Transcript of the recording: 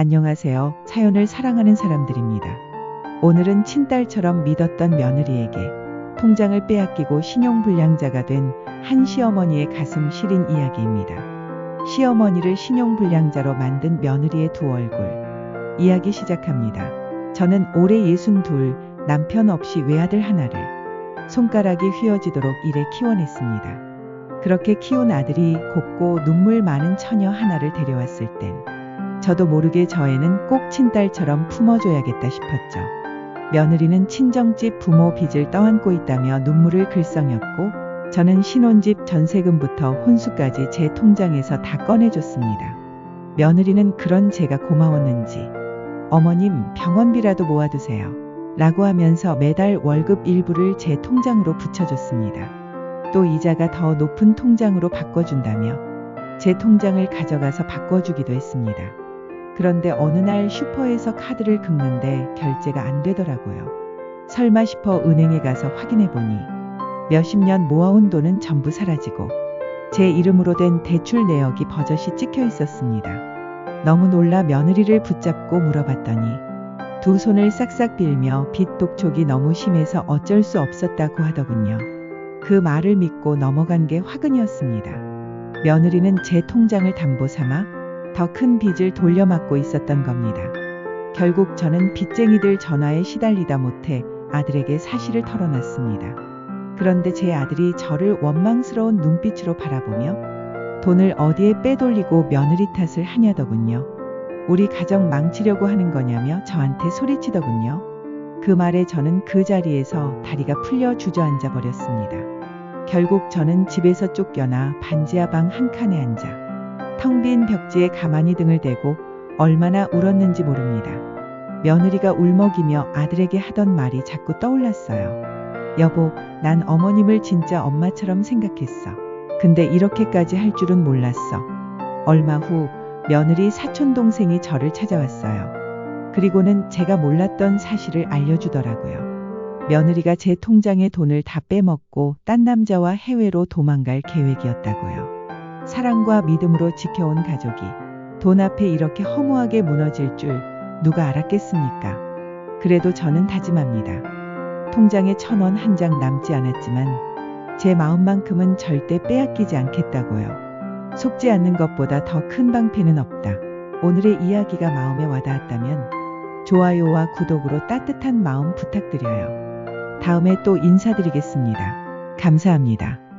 안녕하세요. 사연을 사랑하는 사람들입니다. 오늘은 친딸처럼 믿었던 며느리에게 통장을 빼앗기고 신용불량자가 된 한 시어머니의 가슴 시린 이야기입니다. 시어머니를 신용불량자로 만든 며느리의 두 얼굴. 이야기 시작합니다. 저는 올해 62, 남편 없이 외아들 하나를 손가락이 휘어지도록 일에 키워냈습니다. 그렇게 키운 아들이 곱고 눈물 많은 처녀 하나를 데려왔을 땐 저도 모르게 저에는 꼭 친딸처럼 품어줘야겠다 싶었죠. 며느리는 친정집 부모 빚을 떠안고 있다며 눈물을 글썽였고 저는 신혼집 전세금부터 혼수까지 제 통장에서 다 꺼내줬습니다. 며느리는 그런 제가 고마웠는지 어머님 병원비라도 모아두세요. 라고 하면서 매달 월급 일부를 제 통장으로 붙여줬습니다. 또 이자가 더 높은 통장으로 바꿔준다며 제 통장을 가져가서 바꿔주기도 했습니다. 그런데 어느 날 슈퍼에서 카드를 긁는데 결제가 안 되더라고요. 설마 싶어 은행에 가서 확인해 보니 몇십 년 모아온 돈은 전부 사라지고 제 이름으로 된 대출 내역이 버젓이 찍혀 있었습니다. 너무 놀라 며느리를 붙잡고 물어봤더니 두 손을 싹싹 빌며 빚 독촉이 너무 심해서 어쩔 수 없었다고 하더군요. 그 말을 믿고 넘어간 게 화근이었습니다. 며느리는 제 통장을 담보 삼아 더 큰 빚을 돌려막고 있었던 겁니다. 결국 저는 빚쟁이들 전화에 시달리다 못해 아들에게 사실을 털어놨습니다. 그런데 제 아들이 저를 원망스러운 눈빛으로 바라보며 돈을 어디에 빼돌리고 며느리 탓을 하냐더군요. 우리 가정 망치려고 하는 거냐며 저한테 소리치더군요. 그 말에 저는 그 자리에서 다리가 풀려 주저앉아 버렸습니다. 결국 저는 집에서 쫓겨나 반지하 방 한 칸에 앉아 텅 빈 벽지에 가만히 등을 대고 얼마나 울었는지 모릅니다. 며느리가 울먹이며 아들에게 하던 말이 자꾸 떠올랐어요. 여보, 난 어머님을 진짜 엄마처럼 생각했어. 근데 이렇게까지 할 줄은 몰랐어. 얼마 후 며느리 사촌 동생이 저를 찾아왔어요. 그리고는 제가 몰랐던 사실을 알려주더라고요. 며느리가 제 통장에 돈을 다 빼먹고 딴 남자와 해외로 도망갈 계획이었다고요. 사랑과 믿음으로 지켜온 가족이 돈 앞에 이렇게 허무하게 무너질 줄 누가 알았겠습니까? 그래도 저는 다짐합니다. 통장에 천 원 한 장 남지 않았지만 제 마음만큼은 절대 빼앗기지 않겠다고요. 속지 않는 것보다 더 큰 방패는 없다. 오늘의 이야기가 마음에 와닿았다면 좋아요와 구독으로 따뜻한 마음 부탁드려요. 다음에 또 인사드리겠습니다. 감사합니다.